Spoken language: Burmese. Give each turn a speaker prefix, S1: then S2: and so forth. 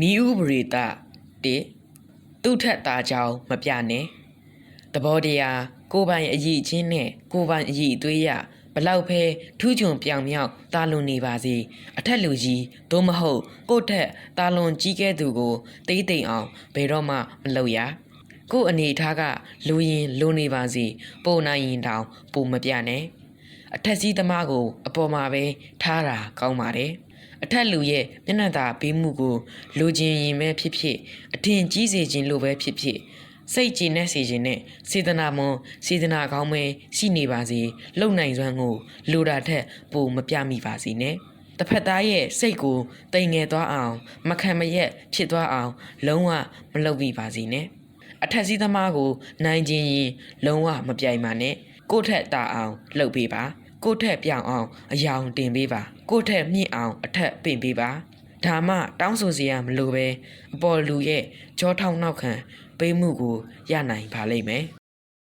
S1: နီဥပရိတ1သူ့ထက်သားကြောင်းမပြနဲ့တဘောတရားကိုယ်ပိုင်အည်ချင်းနဲ့ကိုယ်ပိုင်အည်အသွေးရဘလောက်ပဲထူးချွန်ပြောင်မြောက်တာလွန်နေပါစေအထက်လူကြီးသို့မဟုတ်ကိုယ့်ထက်တာလွန်ကြီးခဲ့သူကိုတိတ်တိမ်အောင်ဘယ်တော့မှမလုပ်ရကို့အနေထားကလူရင်လူနေပါစေပုံနိုင်ရင်တောင်ပုံမပြနဲ့အထက်စီးသမားကို အပေါ်မှာပဲထားတာကောင်းပါတယ် အထက်လူရဲ့မျက်နှာသာပေးမှုကိုလူချင်းရင်ပဲဖြစ်ဖြစ်အထင်ကြီးစေခြင်းလိုပဲဖြစ်ဖြစ်စိတ်ကြည်နဲ့စေခြင်းနဲ့စေတနာမွန်စေတနာကောင်းပဲရှိနေပါစေလုံနိုင်စွမ်းကိုလူတာထက်ပိုမပြမိပါစေနဲ့တစ်ဖက်သားရဲ့စိတ်ကိုတိမ်ငယ်သွားအောင် မခံမရက်ဖြစ်သွားအောင် လုံးဝမလုပ်မိပါစေနဲ့အထက်စီးသမားကို နိုင်ခြင်းရင်လုံးဝမပြိုင်ပါနဲ့ကိုယ့်ထက်တာအောင်လှုပ်ပေးပါ ကိုယ့်ထက်ပြောင်အောင်အယောင်တင်ပေးပါ ကိုယ့်ထက်မြင့်အောင်အထက်ပင့်ပေးပါဒါမှတောင်းဆိုစရာမလိုပဲအပေါ်လူရဲ့ကြောထောက်နောက်ခံပေးမှုကိုရနိုင်ပါလိမ့်မယ်